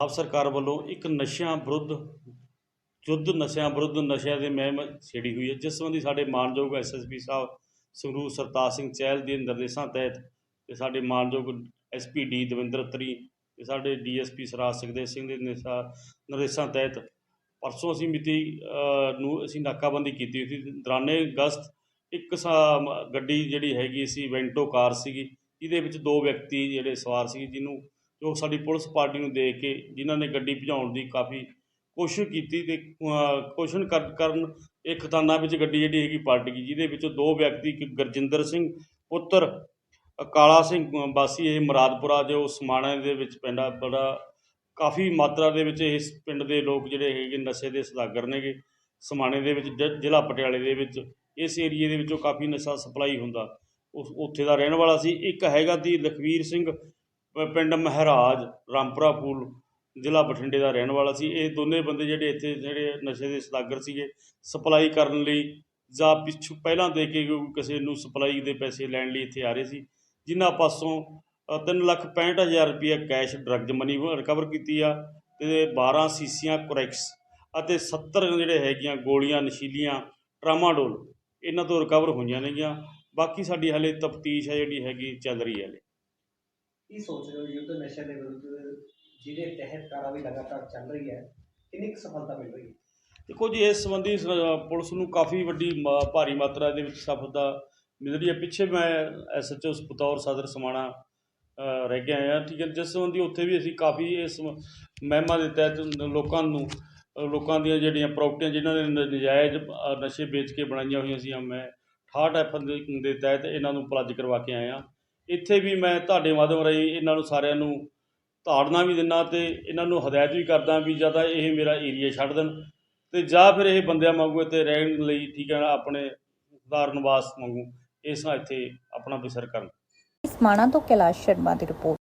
ਆਪ ਸਰਕਾਰ ਵੱਲੋਂ ਇੱਕ ਨਸ਼ਿਆਂ ਵਿਰੁੱਧ, ਯੁੱਧ ਨਸ਼ਿਆਂ ਵਿਰੁੱਧ ਨਸ਼ਿਆਂ ਦੇ ਮਹਿਮ ਛੇੜੀ ਹੋਈ ਹੈ, ਜਿਸ ਸੰਬੰਧੀ ਸਾਡੇ ਮਾਨਯੋਗ ਐਸਐਸਪੀ ਸਾਹਿਬ ਸੰਗਰੂਰ ਸਰਤਾਜ ਸਿੰਘ ਚਹਿਲ ਦੇ ਨਿਰਦੇਸ਼ਾਂ ਤਹਿਤ ਤੇ ਸਾਡੇ ਮਾਨਯੋਗ ਐਸਪੀਡੀ ਦਵਿੰਦਰ ਤਰੀ ਤੇ ਸਾਡੇ ਡੀਐਸਪੀ ਸਰਾਜ ਸੁਖਦੇਵ ਸਿੰਘ ਦੇ ਨਿਰਦੇਸ਼ਾਂ ਨਿਰਦੇਸ਼ਾਂ ਤਹਿਤ ਪਰਸੋਂ ਅਸੀਂ ਮਿਤੀ ਨੂੰ ਅਸੀਂ ਨਾਕਾਬੰਦੀ ਕੀਤੀ ਸੀ। ਦਰਾਨੇ ਅਗਸਤ ਇੱਕ ਸਾ- ਗੱਡੀ ਜਿਹੜੀ ਹੈਗੀ ਸੀ, ਵੈਂਟੋ ਕਾਰ ਸੀਗੀ, ਜਿਹਦੇ ਵਿੱਚ ਦੋ ਵਿਅਕਤੀ ਜਿਹੜੇ ਸਵਾਰ ਸੀ ਜਿਹਨੂੰ ਜੋ ਸਾਡੀ ਪੁਲਿਸ ਪਾਰਟੀ ਨੂੰ ਦੇਖ ਕੇ ਜਿਨ੍ਹਾਂ ਨੇ ਗੱਡੀ ਭਜਾਉਣ ਦੀ ਕਾਫੀ ਕੋਸ਼ਿਸ਼ ਕੀਤੀ ਤੇ ਕੋਸ਼ਿਸ਼ ਕਰ- ਕਰਨ ਇਹ ਖਤਾਨਾ ਵਿੱਚ ਗੱਡੀ ਜਿਹੜੀ ਹੈਗੀ ਪਲਟ ਗਈ ਜਿਹਦੇ ਵਿੱਚੋਂ ਦੋ ਵਿਅਕਤੀ ਇੱਕ ਗੁਰਜਿੰਦਰ ਸਿੰਘ ਪੁੱਤਰ ਅ, ਕਾਲਾ ਸਿੰਘ ਵਾਸੀ ਇਹ ਮੁਰਾਦਪੁਰਾ ਜੋ ਸਮਾਣਾ ਦੇ ਵਿੱਚ ਪਿੰਡਾ ਬੜਾ ਕਾਫੀ ਮਾਤਰਾ ਦੇ ਵਿੱਚ ਇਸ ਪਿੰਡ ਦੇ ਲੋਕ ਜਿਹੜੇ ਹੈਗੇ ਨਸ਼ੇ ਦੇ ਸਦਾਗਰ ਨੇਗੇ। ਸਮਾਣੇ ਦੇ ਵਿੱਚ ਜ- ਜ਼ਿਲ੍ਹਾ ਪਟਿਆਲੇ ਦੇ ਵਿੱਚ ਇਸ ਏਰੀਏ ਦੇ ਵਿੱਚੋਂ ਕਾਫੀ ਨਸ਼ਾ ਸਪਲਾਈ ਹੁੰਦਾ। ਉਸ ਉੱਥੇ ਦਾ ਰਹਿਣ ਵਾਲਾ ਸੀ। ਇੱਕ ਹੈਗਾ ਦੀ ਲਖਵੀਰ ਸਿੰਘ ਪਿੰਡ ਮਹਿਰਾਜ ਰਾਮਪੁਰਾ ਫੂਲ ਜ਼ਿਲ੍ਹਾ ਬਠਿੰਡੇ ਦਾ ਰਹਿਣ ਵਾਲਾ ਸੀ। ਇਹ ਦੋਨੇ ਬੰਦੇ ਜਿਹੜੇ ਇੱਥੇ ਜਿਹੜੇ ਨਸ਼ੇ ਦੇ ਸਦਾਗਰ ਸੀਗੇ ਸਪਲਾਈ ਕਰਨ ਲਈ ਜਾਂ ਪਿੱਛੋਂ ਪਹਿਲਾਂ ਦੇ ਕੇ ਕਿਸੇ ਨੂੰ ਸਪਲਾਈ ਦੇ ਪੈਸੇ ਲੈਣ ਲਈ ਇੱਥੇ ਆ ਰਹੇ ਸੀ ਜਿਨ੍ਹਾਂ ਪਾਸੋਂ ਅ, ਤਿੰਨ ਲੱਖ ਪੈਂਹਠ ਹਜ਼ਾਰ ਰੁਪਏ ਕੈਸ਼ ਡਰੱਗ ਮਨੀ ਰਿਕਵਰ ਕੀਤੀ ਆ ਤੇ 12 ਸੀਸੀਆਂ ਕੋਰੈਕਸ ਅਤੇ 70 ਜਿਹੜੇ ਹੈਗੀਆਂ ਗੋਲੀਆਂ ਨਸ਼ੀਲੀਆਂ ਟਰਾਮਾਡੋਲ ਇਹਨਾਂ ਤੋਂ ਰਿਕਵਰ ਹੋਈਆਂ ਨੇਗੀਆਂ। ਬਾਕੀ ਸਾਡੀ ਹਲੇ ਤਫਤੀਸ਼ ਹੈ ਜਿਹੜੀ ਹੈਗੀ ਚੱਲ ਰਹੀ ਹੈ ਹਲੇ। ਕੀ ਸੋਚ ਰਹੇ ਹੋ? ਯੁੱਧ ਨਸ਼ੇ ਦੇ ਵਿਰੁੱਧ ਜਿਹਦੇ ਤਹਿਤ ਕਾਰਵਾਈ ਲਗਾਤਾਰ ਚੱਲ ਰਹੀ ਹੈ, ਕਿੰਨੀ ਕੁ ਸਫਲਤਾ ਮਿਲ ਰਹੀ ਹੈ? ਦੇਖੋ ਜੀ, ਇਸ ਸੰਬੰਧੀ ਪੁਲਿਸ ਨੂੰ ਕਾਫੀ ਵੱਡੀ ਮ- ਭਾਰੀ ਮਾਤਰਾ ਦੇ ਵਿੱਚ ਸਫਲਤਾ ਮਿਲ ਰਹੀ ਹੈ। ਪਿੱਛੇ ਮੈਂ ਐਸਐਚਓ ਬਤੌਰ ਸਦਰ ਸਮਾਣਾ ਰਹਿ ਕੇ ਆਇਆ। ਠੀਕ ਹੈ, ਜਿਸ ਸੰਬੰਧੀ ਉੱਥੇ ਵੀ ਅਸੀਂ ਕਾਫੀ ਇਸ ਮਹਿਮਾ ਦੇ ਤਹਿਤ ਲੋਕਾਂ ਨੂੰ ਲੋਕਾਂ ਦੀਆਂ ਜਿਹੜੀਆਂ ਪ੍ਰਾਪਰਟੀਆਂ ਜਿਨ੍ਹਾਂ ਨੇ ਨ- ਨਜਾਇਜ਼ ਨਸ਼ੇ ਵੇਚ ਕੇ ਬਣਾਈਆਂ ਹੋਈਆਂ ਸੀ ਮੈਂ 68 ਐਫ ਦੇ ਤਹਿਤ ਇਹਨਾਂ ਨੂੰ ਪਲੱਜ ਕਰਵਾ ਕੇ ਆਇਆ। ਇੱਥੇ ਵੀ ਮੈਂ ਤੁਹਾਡੇ ਮਾਧਿਅਮ ਰਾਹੀਂ ਇਹਨਾਂ ਨੂੰ ਸਾਰਿਆਂ ਨੂੰ ਧਾਰਨਾ ਵੀ ਦਿੰਦਾ ਤੇ ਇਹਨਾਂ ਨੂੰ ਹਦਾਇਤ ਵੀ ਕਰਦਾ ਵੀ ਜਾਂ ਤਾਂ ਇਹ ਮੇਰਾ ਏਰੀਆ ਛੱਡ ਦੇਣ ਤੇ ਜਾਂ ਫਿਰ ਇਹ ਬੰਦਿਆਂ ਵਾਂਗੂ ਇੱਥੇ ਰਹਿਣ ਲਈ ਠੀਕ ਹੈ ਨਾ, ਆਪਣੇ ਸੁਧਾਰ ਨਿਵਾਸ ਵਾਂਗੂ ਇਸ ਨਾਲ ਇੱਥੇ ਆਪਣਾ ਬਸਰ ਕਰਨ। ਸਮਾਣਾ ਤੋਂ ਕੈਲਾਸ਼ ਸ਼ਰਮਾ ਦੀ ਰਿਪੋਰਟ।